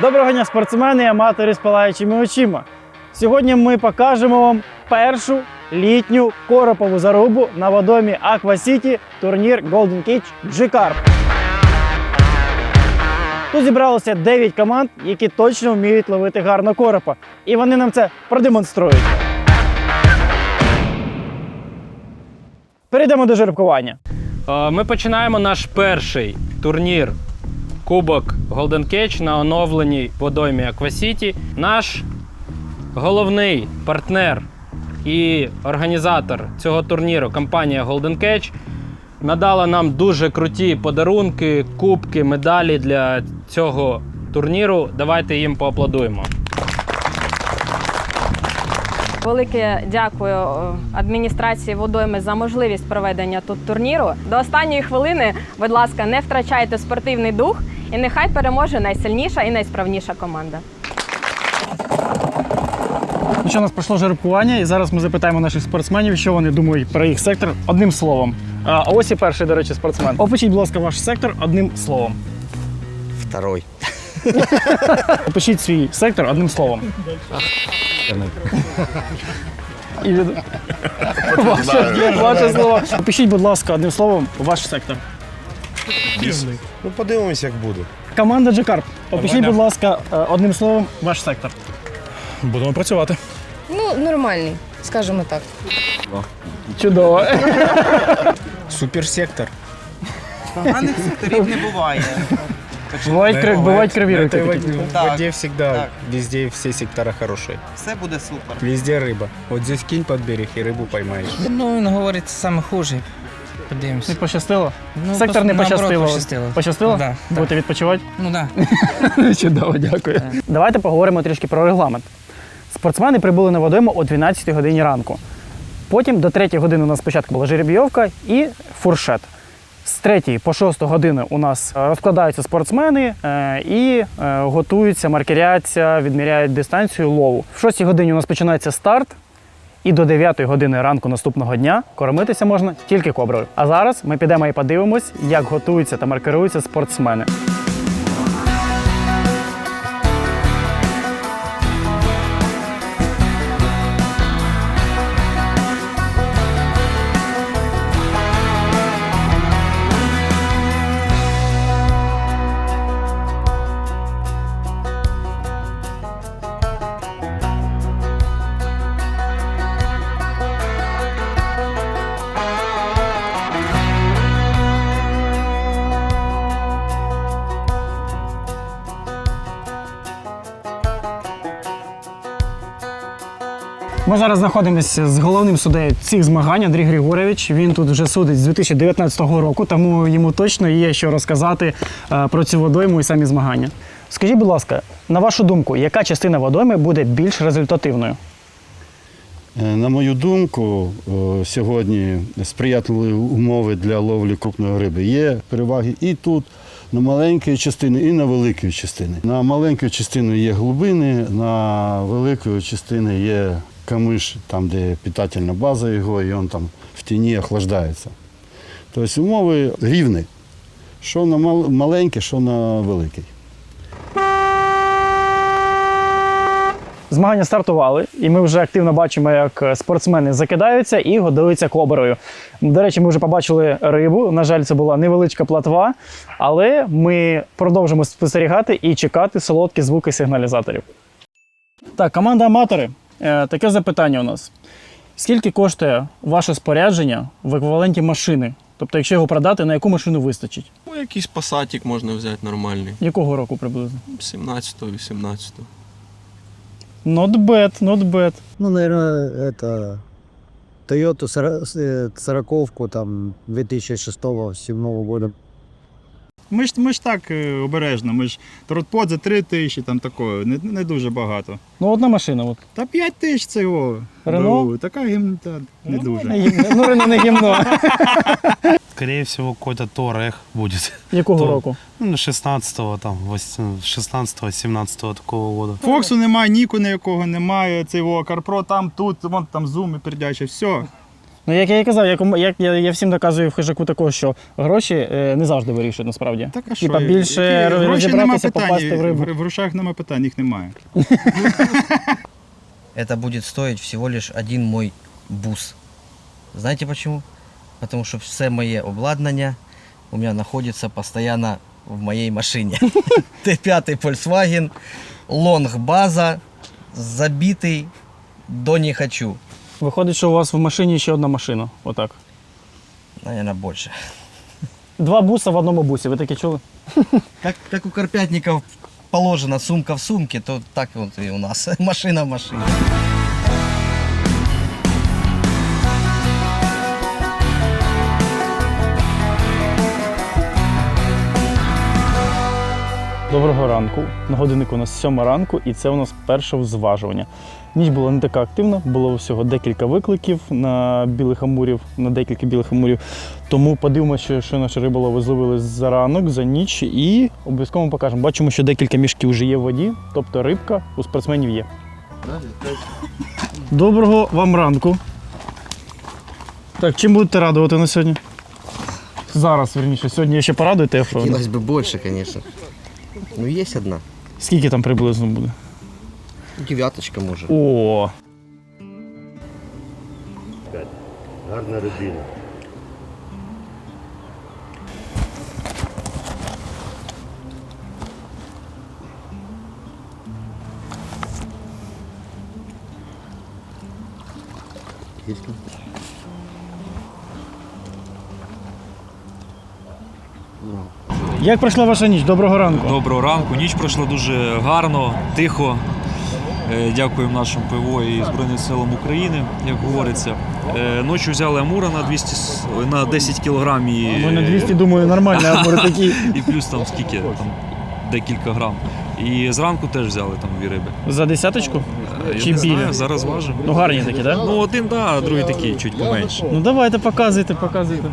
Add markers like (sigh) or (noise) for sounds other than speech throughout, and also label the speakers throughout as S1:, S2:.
S1: Доброго дня, спортсмени і аматори з палаючими очима. Сьогодні ми покажемо вам першу літню коропову зарубу на водомі City турнір Golden Cage G-Carp. Тут зібралося 9 команд, які точно вміють ловити гарно коропа. І вони нам це продемонструють. Перейдемо до жеребкування.
S2: Е, Ми починаємо наш перший турнір Кубок Golden Cage на оновленій водоймі Аквасіті. Наш головний партнер і організатор цього турніру, компанія Golden Cage, надала нам дуже круті подарунки, кубки, медалі для цього турніру. Давайте їм поаплодуємо.
S3: Велике дякую е, адміністрації водойми за можливість проведення тут турніру. До останньої хвилини, будь ласка, не втрачайте спортивний дух і нехай переможе найсильніша і найсправніша команда.
S1: Ну що, у нас пройшло жеребкування, і зараз ми запитаємо наших спортсменів, що вони думають про їх сектор одним словом. А ось і перший, до речі, спортсмен. Опишіть, будь ласка, ваш сектор одним словом.
S4: Второй.
S1: Опишіть свій сектор одним словом. І від... ваше, ваше слово. Опишіть, будь ласка, одним словом ваш сектор.
S4: Ну подивимось, як буде.
S1: Команда Джекарп. Опишіть, будь ласка, е, одним словом ваш сектор.
S5: Будемо працювати.
S6: Ну, нормальний, скажімо так.
S1: Чудово.
S4: Суперсектор.
S7: Поганих секторів не буває.
S1: Бувають, кри- бувають криві
S4: В
S1: руки.
S4: этой
S1: такі.
S4: воде, в
S7: Так,
S4: воде всегда,
S7: так.
S4: везде все сектора хорошие.
S7: Все буде супер.
S4: Везде рыба. Вот здесь кинь под берег и рыбу поймаешь.
S8: Ну, він говорить саме хуже.
S1: Не пощастило?
S8: Ну,
S1: Сектор не
S8: наоборот
S1: пощастило.
S8: пощастило.
S1: Пощастило?
S8: Да,
S1: Будете відпочивати?
S8: Ну так. Да. (laughs)
S1: Чудово, дякую. Давайте поговоримо трішки про регламент. Спортсмени прибули на водойму о 12 годині ранку. Потім до 3 години у нас спочатку була жеребйовка і фуршет. З 3 по 6 години у нас е, розкладаються спортсмени е, і е, готуються, маркеряться, відміряють дистанцію лову. В 6 годині у нас починається старт, і до 9 години ранку наступного дня кормитися можна тільки коброю. А зараз ми підемо і подивимось, як готуються та маркируються спортсмени. Ми зараз знаходимося з головним суддею цих змагань Андрій Григорович. Він тут вже судить з 2019 року, тому йому точно є що розказати е, про цю водойму і самі змагання. Скажіть, будь ласка, на вашу думку, яка частина водойми буде більш результативною?
S9: Е, На мою думку, е, сьогодні сприятливі умови для ловлі крупної риби. Є переваги і тут, на маленької частини, і на великої частини. На маленької частини є глибини, на великої частини є камиш, там, де питательна база його, і він там в тіні охлаждається. Тобто умови рівні. Що на мал- маленький, що на великий.
S1: Змагання стартували, і ми вже активно бачимо, як спортсмени закидаються і годуються коброю. До речі, ми вже побачили рибу. На жаль, це була невеличка платва, але ми продовжимо спостерігати і чекати солодкі звуки сигналізаторів. Так, команда аматори. Е, Таке запитання у нас. Скільки коштує ваше спорядження в еквіваленті машини? Тобто, якщо його продати, на яку машину вистачить?
S5: Ну, якийсь пасатик можна взяти нормальний.
S1: Якого року приблизно?
S5: 17-го, 18-го.
S1: Not bad, not bad.
S10: Ну, наверное, это Toyota сороковку там 2006-2007 года.
S11: Ми ж, ми ж так е, обережно, ми ж тротпод за 3 тисячі, там такого, не, не дуже багато.
S1: Ну, одна машина. От.
S11: Та 5 тисяч це його.
S1: Рено?
S11: Ну, така гімна не дуже.
S1: Не. Ну, Рено не гімно. (laughs)
S12: Скорее всего, какой-то Торех будет.
S1: Якого
S12: То-
S1: року?
S12: Ну, 16-го, там, 16-го, 17-го такого года.
S11: Фоксу немає, Ніку ніякого немає, цього Карпро там, тут, вон там зум і передача, все.
S1: Ну, як я і казав, як, як я, я всім доказую в хижаку такого, що гроші е, не завжди вирішують насправді.
S11: Так, а що?
S1: Типа більше
S11: Які-
S1: роз-
S11: гроші нема
S1: розібратися, попасти в рибу.
S11: В, в грошах нема питань, їх немає. (laughs)
S8: Это будет стоить всего лишь один мой бус. Знаете почему? Потому что все моє обладнання у меня находится постоянно в моей машине. (laughs) Т5 Volkswagen, лонг база, забитый до не хочу.
S1: Виходить, що у вас в машині ще одна машина. Отак.
S8: Наверное, больше.
S1: Два буса в одному бусі. Ви таке чули?
S8: Как, как у карпятников положено сумка в сумке, то так вот и у нас (laughs) машина в машине.
S1: Доброго ранку. На годиннику у нас 7 ранку, і це у нас перше зважування. Ніч була не така активна, було всього декілька викликів на білих амурів, на декілька білих амурів. Тому подивимося, що, що наші риболови зловили за ранок, за ніч і обов'язково покажемо. Бачимо, що декілька мішків вже є в воді, тобто рибка у спортсменів є. Доброго вам ранку. Так, чим будете радувати на сьогодні? Зараз, верніше, сьогодні ще порадуєте, я впевнений.
S8: Хотелось бы больше, конечно. Ну, есть одна.
S1: Скільки там приблизно буде?
S8: Девяточка может.
S1: О,
S9: Гарна рибина.
S1: Як пройшла ваша ніч? Доброго ранку.
S12: Доброго ранку. Ніч пройшла дуже гарно, тихо. Е, Дякуємо нашому ПВО і Збройним силам України, як говориться. Е, Ночі взяли Амура на 200, на 10 кілограм і,
S1: Ви на 200, думаю, нормально, а може (laughs) такі.
S12: і плюс там скільки? Там декілька грам. І зранку теж взяли там дві риби.
S1: За десяточку?
S12: Е, Я
S1: Чи
S12: не
S1: білі?
S12: знаю, зараз важимо.
S1: Ну гарні такі, так? Да?
S12: Ну, один, да, а другий такий, чуть поменше.
S1: Ну давайте, показуйте, показуйте.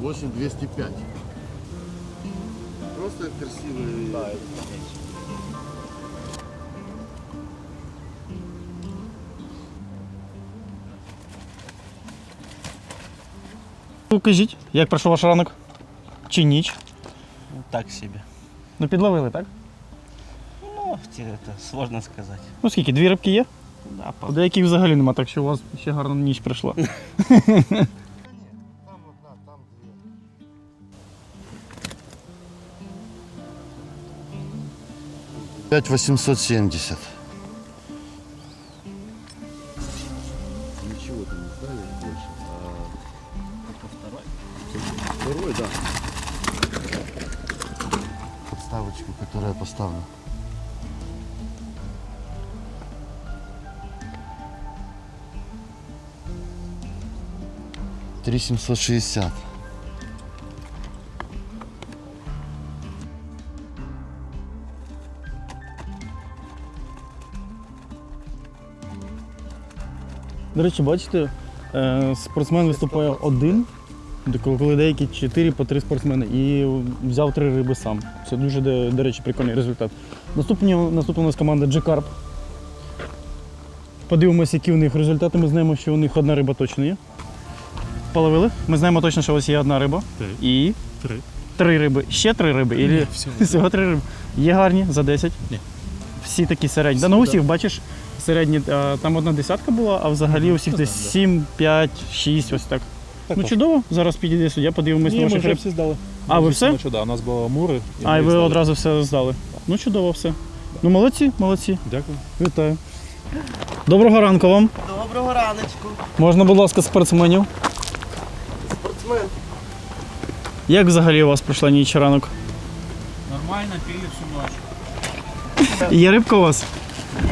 S9: Восемь двести пять. Просто красивый.
S1: Покажіть, як пройшов ваш ранок? Чи ніч?
S8: Так себе.
S1: Ну підловили, так?
S8: Ну, это сложно сказать.
S1: Ну скільки, дві рибки є?
S8: Да,
S1: У деяких взагалі нема, так що у вас ще гарна ніч пройшла.
S9: Пять восемьсот семьдесят. Ничего там не знали больше. Второй, да. Подставочку, которая поставлена. Три семьсот шестьдесят.
S1: До речі, бачите, е, спортсмен виступає один, коли деякі 4 по 3 спортсмени, і взяв три риби сам. Це дуже, до речі, прикольний результат. Наступні, наступна у нас команда G-Carp. Подивимося, які у них результати. Ми знаємо, що у них одна риба точно є. Половили? Ми знаємо точно, що ось є одна риба. І
S12: Три.
S1: три риби. Ще три риби? Ілі... (laughs) Всього три риби. Є гарні за 10?
S12: Ні.
S1: Всі такі середні. Да, ну усіх, бачиш, середні, а, там одна десятка була, а взагалі усіх десь 7, 5, 6, ось так. ну чудово, зараз підійде суддя, подивимось на ваших риб.
S12: всі здали.
S1: А, ви все?
S12: да, у нас було Амури.
S1: А, і ви одразу все здали. Ну чудово все. Ну молодці, молодці.
S12: Дякую.
S1: Вітаю. Доброго ранку вам.
S7: Доброго раночку.
S1: Можна, будь ласка, спортсменів.
S7: Спортсмен.
S1: Як взагалі у вас пройшла ніч ранок?
S7: Нормально, пили всю ночь. (laughs)
S1: Є рибка у вас?
S7: Ні,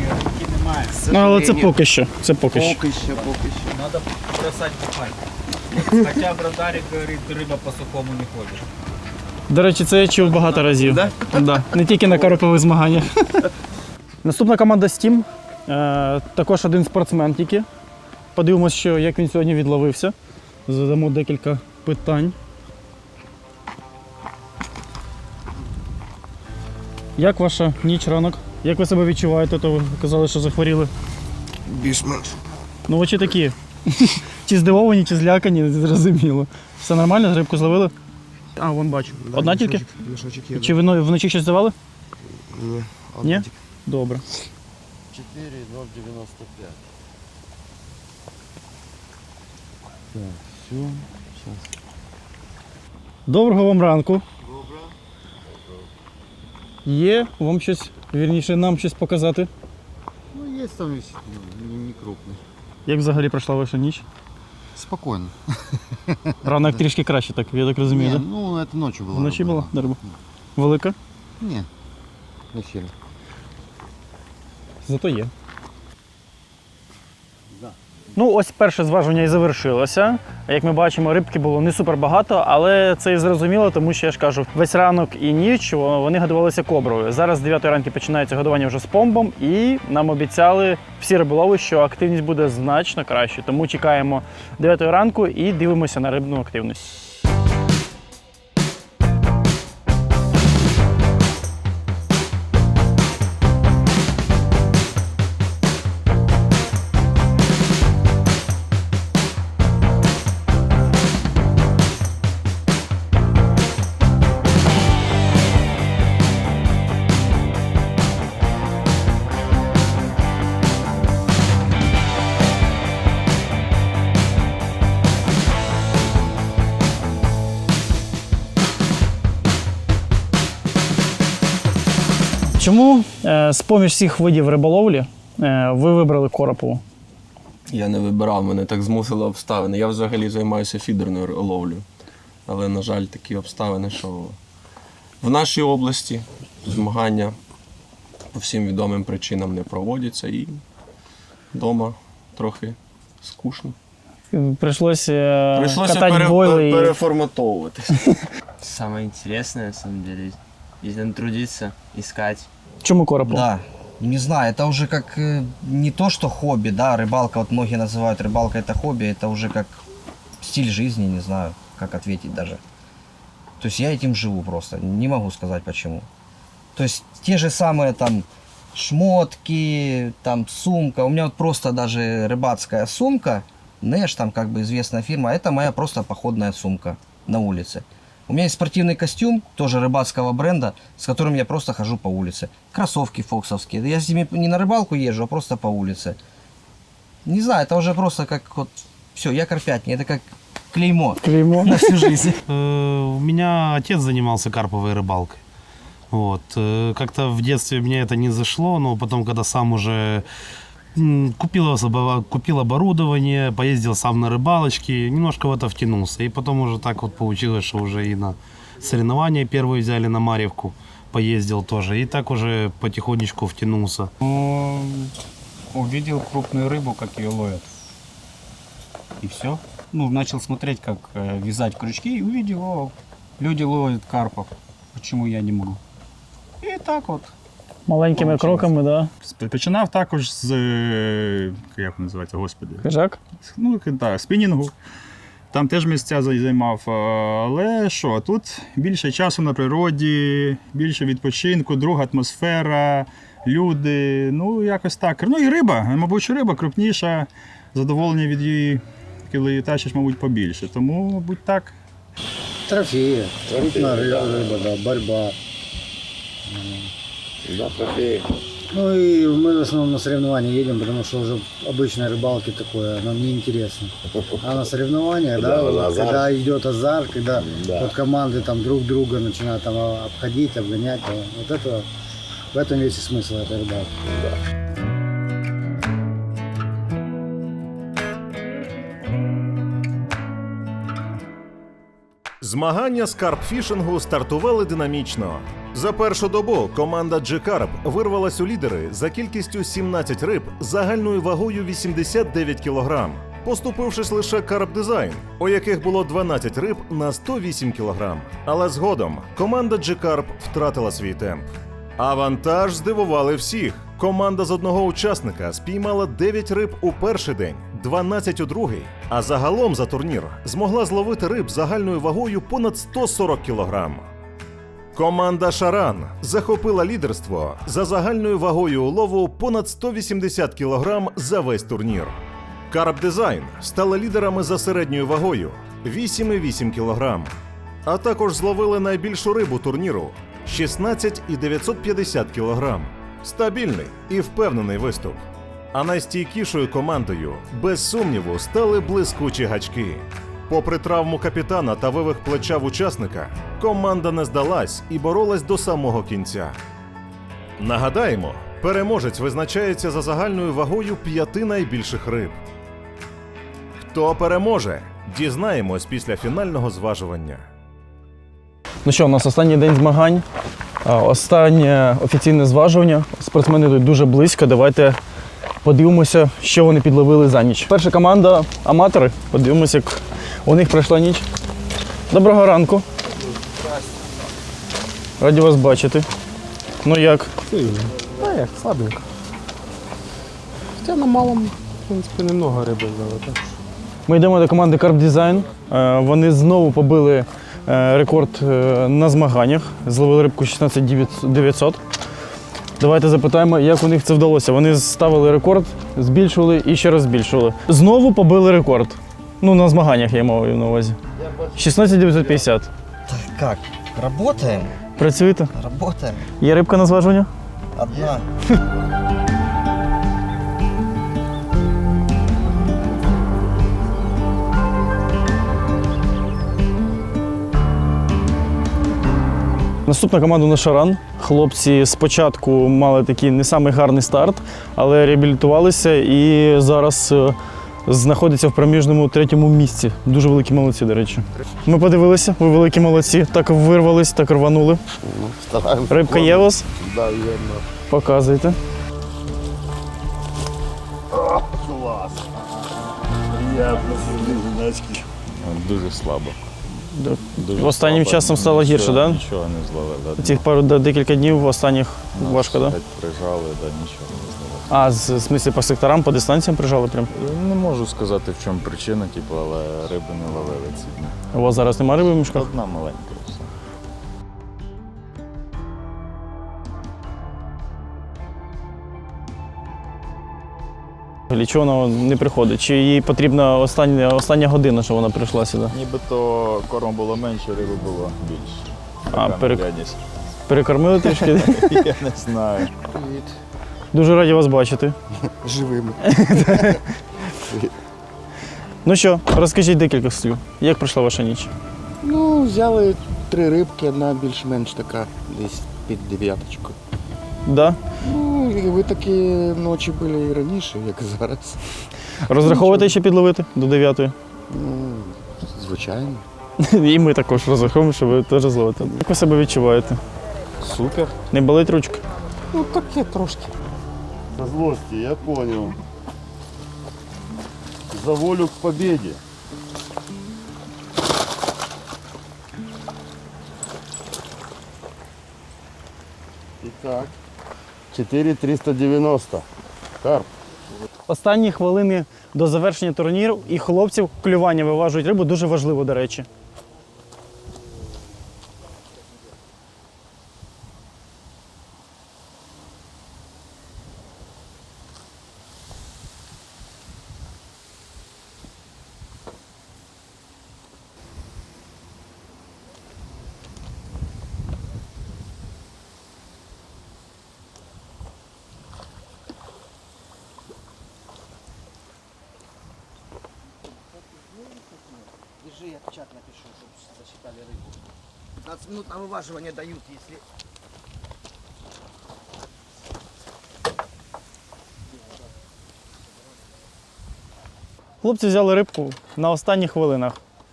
S7: Немає.
S1: Ну, але це поки що. Це поки що.
S7: Поки що, поки що. Надо бросать бухать. Хотя братарик говорит, рыба по сухому не ходит.
S1: До речі, це я чув багато разів.
S7: Да?
S1: Да. Не тільки на карпових змаганнях. (laughs) Наступна команда Steam. Е, також один спортсмен тільки. Подивимось, що, як він сьогодні відловився. задамо декілька питань. Як ваша ніч ранок? Як ви себе відчуваєте? То ви казали, що захворіли.
S4: Більш-менш.
S1: Ну, очі такі. чи здивовані, чи злякані, не зрозуміло. Все нормально, рибку зловили? А, вон бачу. Одна тільки?
S4: Мішочок є.
S1: Чи ви но- вночі щось здавали?
S4: Ні.
S1: Ні? Добре.
S9: 4,095.
S1: Доброго вам ранку. Добре. Є вам щось, вірніше, нам щось показати.
S9: Ну, есть там есть, ну, не, не крупный.
S1: Як взагалі пройшла ваша ніч?
S9: Спокойно.
S1: Ранок трішки краще, так, я так розумію,
S9: Не,
S1: так?
S9: ну, это ночью было.
S1: Вночі була риба? Велика?
S9: Не, не сильно.
S1: Зато є. Ну, ось перше зважування і завершилося. Як ми бачимо, рибки було не супер багато, але це і зрозуміло, тому що я ж кажу, весь ранок і ніч вони годувалися коброю. Зараз з 9 ранки починається годування вже з помбом, і нам обіцяли всі риболови, що активність буде значно краще. Тому чекаємо 9 ранку і дивимося на рибну активність. Е, з-поміж всіх видів риболовлі е, ви вибрали коропову?
S5: Я не вибирав, мене так змусили обставини. Я взагалі займаюся фідерною р- ловлею. Але, на жаль, такі обставини, що в нашій області змагання по всім відомим причинам не проводяться і вдома трохи скучно.
S1: Прийшлося е,
S5: Прийшлося
S1: катати
S5: пере-
S1: бойли. і-
S5: переформатовуватись. (laughs)
S7: Самое интересное, на самом деле, если трудиться, искать.
S1: Чому коропу?
S8: Да. Не знаю, это уже как э, не то, что хобби, да, рыбалка, вот многие называют рыбалка это хобби, это уже как стиль жизни, не знаю, как ответить даже. То есть я этим живу просто, не могу сказать почему. То есть те же самые там шмотки, там сумка, у меня вот просто даже рыбацкая сумка, Нэш, там как бы известная фирма, это моя просто походная сумка на улице. У меня есть спортивный костюм, тоже рыбацкого бренда, с которым я просто хожу по улице. Кроссовки фоксовские. Я с ними не на рыбалку езжу, а просто по улице. Не знаю, это уже просто как вот... Все, я карпятник, это как клеймо
S1: Клеймо.
S8: на всю жизнь. (laughs)
S13: Э, У меня отец занимался карповой рыбалкой. Вот. э, Как-то в детстве мне это не зашло, но потом, когда сам уже купил, купил оборудование, поездил сам на рыбалочке, немножко в это втянулся. И потом уже так вот получилось, что уже и на соревнования первые взяли на Марьевку, поездил тоже. И так уже потихонечку втянулся.
S11: Увидел крупную рыбу, как ее ловят. И все. Ну, начал смотреть, как э, вязать крючки, и увидел, о, люди ловят карпов. Почему я не могу? І так от.
S1: Маленькими
S11: Получилось.
S1: кроками, да.
S11: Починав також з, е, як називається, господи,
S1: Хижак.
S11: ну, так, спінінгу. Там теж місця зай- займав. а, Але що, тут більше часу на природі, більше відпочинку, друга атмосфера, люди. Ну, якось так. Ну і риба, мабуть, що риба крупніша, задоволення від її, коли її тащиш, мабуть, побільше. Тому, мабуть, так.
S10: Трофеи, крупная рыба, рыба, да, борьба.
S4: Да, трофеї.
S10: Ну и мы в основном на соревнования едем, потому что уже обычной рыбалки такое, нам неинтересно. А на соревнования, да,
S4: Да,
S10: вот
S4: азарт.
S10: когда идет азарт, когда
S4: Да.
S10: вот команды там друг друга начинают там а, обходить, обгонять, то вот это, в этом весь и смысл этой рыбалки.
S14: Змагання з карпфішингу стартували динамічно. За першу добу команда G-Carp вирвалась у лідери за кількістю 17 риб загальною вагою 89 кг, поступившись лише Carp Design, у яких було 12 риб на 108 кг. Але згодом команда G-Carp втратила свій темп. Авантаж здивували всіх. Команда з одного учасника спіймала 9 риб у перший день, 12 у другий, а загалом за турнір змогла зловити риб загальною вагою понад 140 кг. Команда Шаран захопила лідерство за загальною вагою улову понад 180 кг за весь турнір. Карп Дизайн стали лідерами за середньою вагою 8,8 кг, а також зловили найбільшу рибу турніру 16,950 кг. Стабільний і впевнений виступ. А найстійкішою командою, без сумніву, стали блискучі гачки. Попри травму капітана та вивих плеча в учасника, команда не здалась і боролась до самого кінця. Нагадаємо, переможець визначається за загальною вагою п'яти найбільших риб. Хто переможе? Дізнаємось після фінального зважування.
S1: Ну що, у нас останній день змагань. Останнє офіційне зважування. Спортсмени йдуть дуже близько. Давайте подивимося, що вони підловили за ніч. Перша команда аматори. Подивимося, як у них пройшла ніч. Доброго ранку. Раді вас бачити. Ну як?
S15: А як, слабенько. Хоча на малому, в принципі, немного риби взяли. Так.
S1: Ми йдемо до команди Carp Design. Е, Вони знову побили е, рекорд е, на змаганнях. Зловили рибку 16900. Давайте запитаємо, як у них це вдалося. Вони ставили рекорд, збільшували і ще раз збільшували. Знову побили рекорд. Ну, на змаганнях я маю на увазі. 16950.
S8: Как? Работаем?
S1: Працюєте?
S8: Работаем.
S1: Є рибка на зважування?
S8: Одна.
S1: Наступна команда на Шаран. Хлопці спочатку мали такий не самий гарний старт, але реабілітувалися і зараз знаходяться в проміжному третьому місці. Дуже великі молодці, до речі. Ми подивилися, ви великі молодці. Так вирвались, так рванули.
S15: Стараємося.
S1: Рибка є у вас?
S15: Да, є.
S1: Показуйте.
S15: Клас. Я.
S16: Дуже слабо.
S1: Да.
S16: Дуже
S1: Останнім
S16: слабо.
S1: часом стало
S16: Нічого-
S1: гірше, так? Да?
S16: Нічого не зловили.
S1: Цих пару да, декілька днів останніх важко, так? Да?
S16: Прижали, да, нічого не зловили.
S1: А, з в смислі по секторам, по дистанціям прижали прям?
S16: Не можу сказати, в чому причина, типу, але риби не ловили ці дні.
S1: У вас зараз немає риби в мішках?
S16: Одна маленька. І
S1: чого вона не приходить? Чи їй потрібна остання, остання година, щоб вона прийшла сюди?
S16: Нібито корму було менше, риби було більше.
S1: А, перек- Перекормили трішки? (laughs)
S16: Я не знаю.
S15: Привіт.
S1: Дуже раді вас бачити. (laughs)
S15: Живими. (laughs)
S1: Ну що, розкажіть декілька слів. Як пройшла ваша ніч?
S15: Ну, взяли три рибки, одна більш-менш така, десь під дев'яточку.
S1: Да?
S15: Ну, і ви такі ночі були і раніше, як зараз.
S1: Розраховуєте ще підловити до 9
S15: Ну, звичайно. (laughs)
S1: І ми також розраховуємо, що ви теж зловите. Як ви себе відчуваєте?
S15: Супер.
S1: Не болить ручка?
S15: Ну, таке трошки.
S9: Со злости, я понял. За волю к победе. Итак, 4390. Карп.
S1: Останні хвилини до завершення турніру і хлопців клювання виважують рибу дуже важливо, до речі.
S8: 15 минут дают, если...
S1: Хлопці взяли рибку на останніх хвилинах.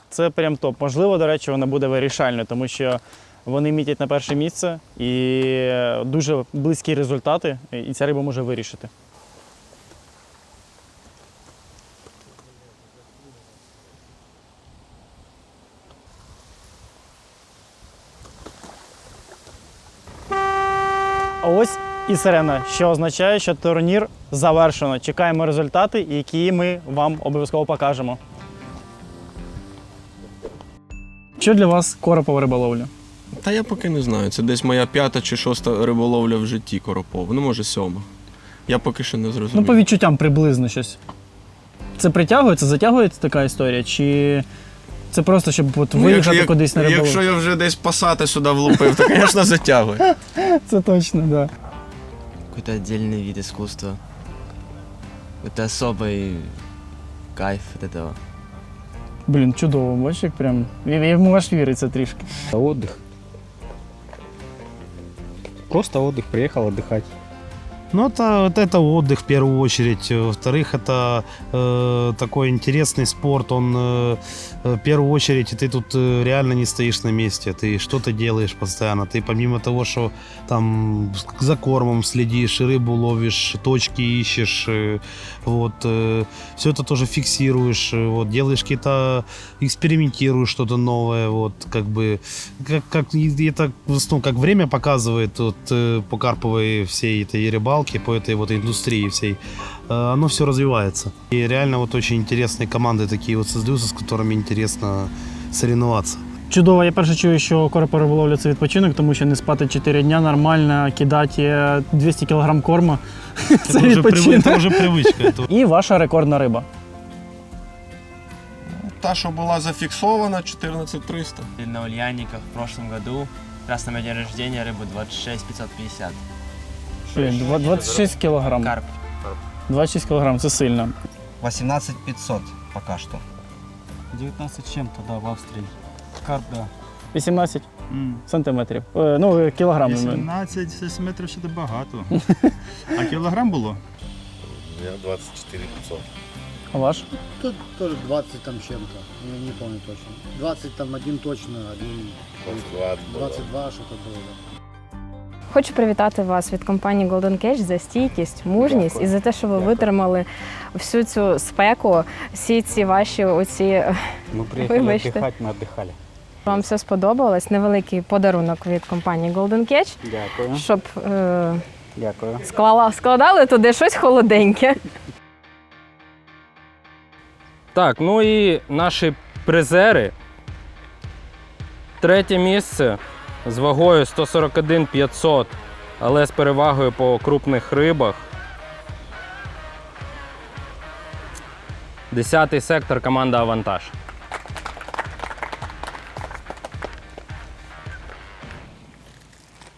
S1: Це прям топ. Можливо, до речі, вона буде вирішальною, тому що вони мітять на перше місце і дуже близькі результати, і ця риба може вирішити. А ось і сирена, що означає, що турнір завершено. Чекаємо результати, які ми вам обов'язково покажемо. Що для вас коропова риболовля?
S5: Та я поки не знаю. Це десь моя п'ята чи шоста риболовля в житті коропова. Ну, може, сьома. Я поки що не зрозумів.
S1: Ну, по відчуттям приблизно щось. Це притягує, це затягується така історія? Чи це просто, щоб от
S5: Ну,
S1: виїхати
S5: якщо,
S1: кудись на риболовлю?
S5: Якщо я вже десь пасати сюди влупив, то, звісно, затягує. (laughs)
S1: Це точно, так. Да.
S17: Какой-то отдельный вид искусства. Это особый кайф от этого.
S1: Блін, чудово, бачиш, як прям. Я йому аж віриться трішки.
S15: Отдых. Просто отдых, приехал отдыхать.
S13: Ну, это, вот это отдых в первую очередь. Во-вторых, это э, такой интересный спорт. Он э, э, в первую очередь ты тут э, реально не стоишь на месте. Ты что-то делаешь постоянно. Ты помимо того, что там за кормом следишь, рыбу ловишь, точки ищешь, э, вот все это тоже фиксируешь, э, вот делаешь какие-то экспериментируешь что-то новое, вот как бы как, как это основном как время показывает вот, э, по карповой всей этой рыбалке, по этой вот индустрии всей, э, оно все развивается. И реально вот очень интересные команды такие вот создаются, с которыми интересно соревноваться.
S1: Чудово, я перше чую, що коропа риболовля це відпочинок, тому що не спати 4 дня нормально, кидати 200 кг корма. Це
S13: вже привик-
S1: відпочинок.
S13: це вже привичка. (laughs)
S1: І ваша рекордна риба.
S5: Та, що була зафіксована, 14300.
S17: На Ульяниках в прошлом году, как раз на мой день рождения, рыбу 26 550.
S1: Блін, два- 26 кг.
S17: Карп.
S1: 26 кг, це сильно.
S8: 18 500 пока что.
S15: 19 чем-то, да, в Австрии. Карп, да.
S1: 18 сантиметрів. Е, ну, кілограмів.
S11: 18 сантиметрів ще багато. А кілограм було?
S18: Я 24 500.
S1: А ваш?
S10: Тут тоже 20 там чем-то, я не помню точно. 20 там один точно, один
S18: 22
S10: 22 что-то было. да.
S3: Хочу привітати вас від компанії Golden Cage за стійкість, мужність і за те, що ви витримали всю цю спеку, всі ці ваші оці.
S15: Мы (laughs) приехали
S3: Вибачте.
S15: отдыхать, мы отдыхали.
S3: Вам все сподобалось. Невеликий подарунок від компанії Golden Cage,
S15: Дякую.
S3: щоб е,
S15: Дякую.
S3: склала, складали туди щось холоденьке.
S2: Так, ну і наші призери. Третє місце з вагою 141 500, але з перевагою по крупних рибах. Десятий сектор команда Авантаж.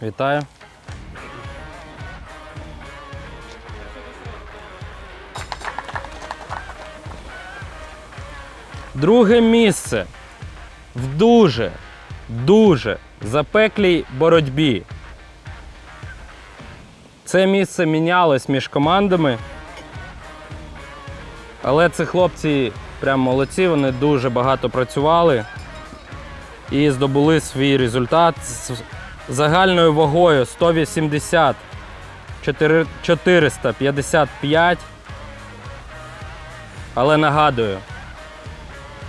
S2: Вітаю. Друге місце в дуже, дуже запеклій боротьбі. Це місце мінялось між командами. Але ці хлопці прям молодці, вони дуже багато працювали і здобули свій результат з загальною вагою 180 455. Але нагадую,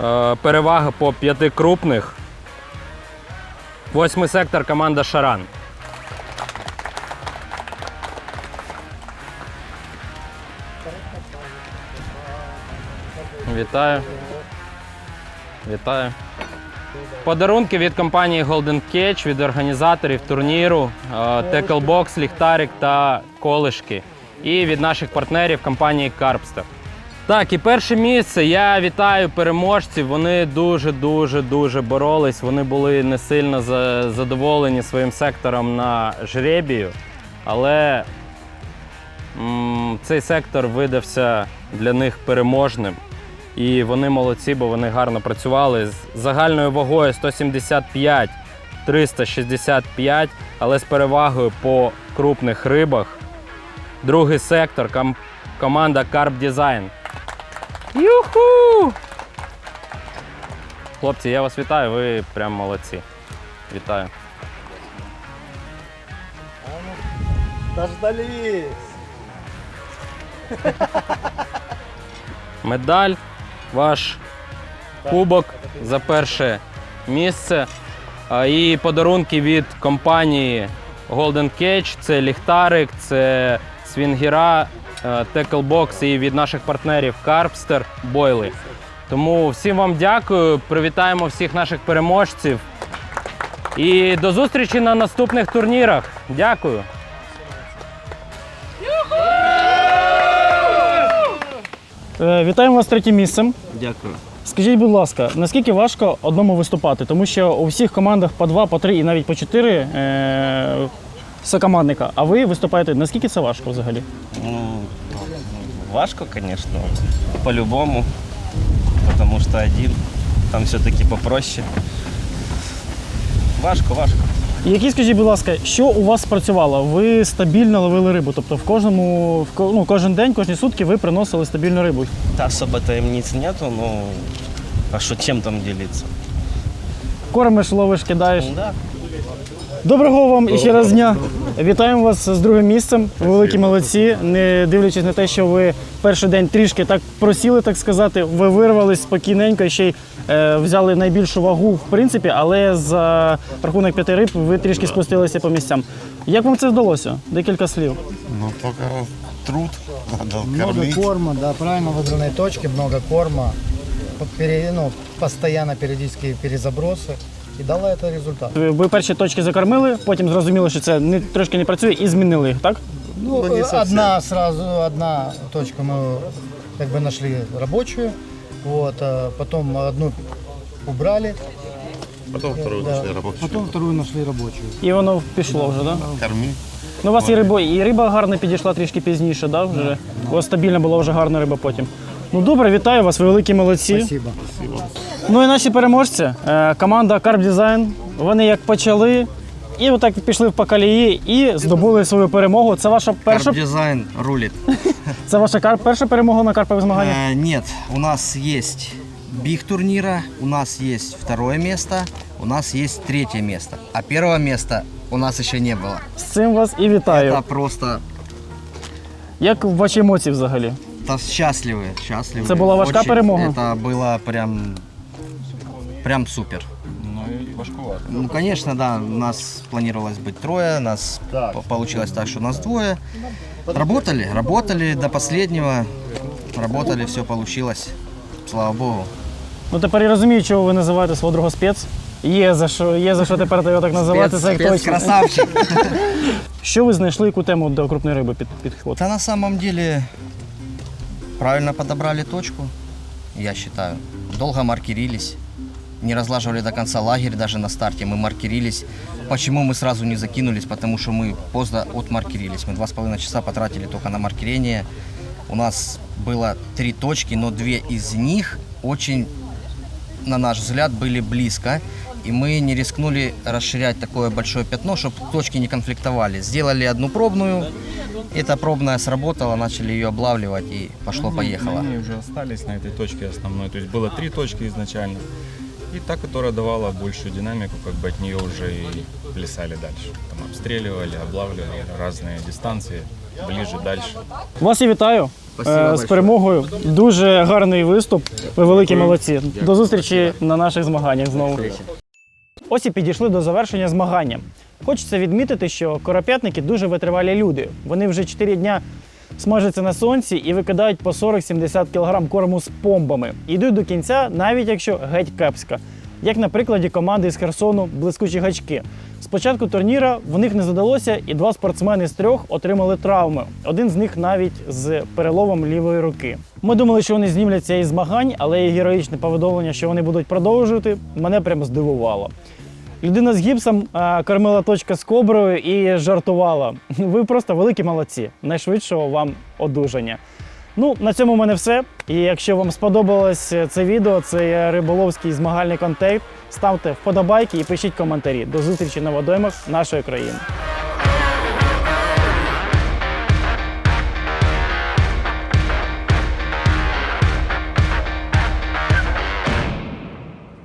S2: Е, перевага по п'яти крупних. Восьмий сектор команда Шаран. Вітаю. Вітаю. Подарунки від компанії Golden Catch, від організаторів турніру, Tackle Ліхтарик та Колишки. І від наших партнерів компанії Carpster. Так, і перше місце. Я вітаю переможців. Вони дуже, дуже, боролись. Вони були не сильно задоволені своїм сектором на жребію. Але м, цей сектор видався для них переможним. І вони молодці, бо вони гарно працювали з загальною вагою 175 365, але з перевагою по крупних рибах. Другий сектор ком- команда Carp Design. Юху! Хлопці, я вас вітаю, ви прям молодці. Вітаю.
S15: Дождались.
S2: Медаль, ваш кубок за перше місце. А, І подарунки від компанії Golden Cage. Це ліхтарик, це свінгіра, теклбокс і від наших партнерів Карпстер, Бойли. Тому всім вам дякую. Привітаємо всіх наших переможців. І до зустрічі на наступних турнірах. Дякую.
S1: Е, Вітаємо вас з третім місцем.
S8: Дякую.
S1: Скажіть, будь ласка, наскільки важко одному виступати? Тому що у всіх командах по два, по три і навіть по чотири е- сокомандника. А ви виступаєте, наскільки це важко взагалі?
S19: Ну, важко, конечно, по-любому, потому что один, там все-таки попроще. Важко, важко.
S1: І Які, скажіть, будь ласка, що у вас спрацювало? Ви стабільно ловили рибу, тобто в кожному, в ко- ну, кожен день, кожні сутки ви приносили стабільну рибу.
S19: Да, особо таємниць нету, ну, а що чим там ділитися?
S1: Кормиш, ловиш, кидаєш.
S19: Да.
S1: Доброго вам і ще раз дня. Вітаємо вас з другим місцем. Ви великі молодці. Не дивлячись на те, що ви перший день трішки так просіли, так сказати, ви вирвались спокійненько ще й е, взяли найбільшу вагу, в принципі, але за рахунок п'яти риб ви трішки спустилися по місцям. Як вам це вдалося? Декілька слів.
S18: Ну, только труд. Надо
S10: Много
S18: кормить.
S10: корма, да, правильно выбранной точки, много корма, вот пере- ну, постоянно периодические перезабросы И дало это результат.
S1: Ви перші точки закормили, потім зрозуміли, що це не, трошки не працює, і змінили їх, так?
S10: Ну, э, одна сразу, одна точка мы как бы нашли рабочую, вот, а потом одну убрали.
S18: Потом вторую
S10: Да.
S18: нашли рабочую.
S10: Потом вторую нашли рабочую.
S1: І воно пішло вже, так? Да?
S18: Корми.
S1: Ну, у вас і риба, і риба гарно підійшла трішки пізніше, да, вже? У вас стабільна була вже гарна риба потім. Ну добре, вітаю вас, ви великі молодці.
S10: Спасибо.
S1: Ну і наші переможці, е, команда Carp Design, вони як почали, і отак пішли по колії і здобули свою перемогу. Це ваша перша,
S8: Дизайн рулит. (laughs)
S1: це ваша кар- перша перемога на карпових змаганнях?
S8: Э, нет, у нас есть биг турнира, у нас есть второе место, у нас есть третье место. А первого места у нас еще не было.
S1: З цим вас і вітаю.
S8: Это просто
S1: Як ваші емоції взагалі?
S8: та счастливы, счастливы.
S1: Это была ваша
S8: Очень.
S1: перемога?
S8: Это было прям, прям супер.
S16: Ну і важкувато.
S8: Ну, конечно, да, у нас планировалось быть трое, нас по- получилось так, что нас двое. Работали, работали до последнего, работали, все получилось, слава богу.
S1: Ну тепер я розумію, чого ви називаєте свого друга спец. Є за що, є за що тепер його так називати,
S8: Спец-
S1: це як
S8: спец
S1: точно.
S8: красавчик. (laughs)
S1: Що ви знайшли, яку тему до крупної риби під, підход?
S8: Да на самом деле правильно подобрали точку, я считаю. Долго маркерились, не разлаживали до конца лагерь даже на старте, мы маркерились. Почему мы сразу не закинулись? Потому что мы поздно отмаркерились. Мы два с половиной часа потратили только на маркерение. У нас было три точки, но две из них очень, на наш взгляд, были близко. И мы не рискнули расширять такое большое пятно, чтобы точки не конфликтовали. Сделали одну пробную, эта пробная сработала, начали ее облавливать и пошло-поехало.
S16: Они уже остались на этой точке основной. То есть было три точки изначально. И та, которая давала большую динамику, как бы от нее уже и плясали дальше. Там обстреливали, облавливали разные дистанции, ближе, дальше.
S1: Вас я вітаю
S16: Спасибо
S1: е, з
S16: большое.
S1: перемогою. Дуже гарний виступ. Ви великі
S16: Дякую.
S1: молодці.
S16: Дякую.
S1: До зустрічі на наших змаганнях знову. Ось і підійшли до завершення змагання. Хочеться відмітити, що коропятники дуже витривалі люди. Вони вже 4 дня смажаться на сонці і викидають по 40-70 кг корму з помбами. Йдуть до кінця, навіть якщо геть кепська. Як на прикладі команди з Херсону блискучі гачки. Спочатку турніра в них не задалося, і два спортсмени з трьох отримали травми. Один з них навіть з переломом лівої руки. Ми думали, що вони знімляться із змагань, але і героїчне повідомлення, що вони будуть продовжувати, мене прямо здивувало. Людина з гіпсом кормила точка з коброю і жартувала. Ви просто великі молодці. Найшвидшого вам одужання. Ну, на цьому в мене все. І якщо вам сподобалось це відео, це риболовський змагальний контент, ставте вподобайки і пишіть коментарі. До зустрічі на водоймах нашої країни.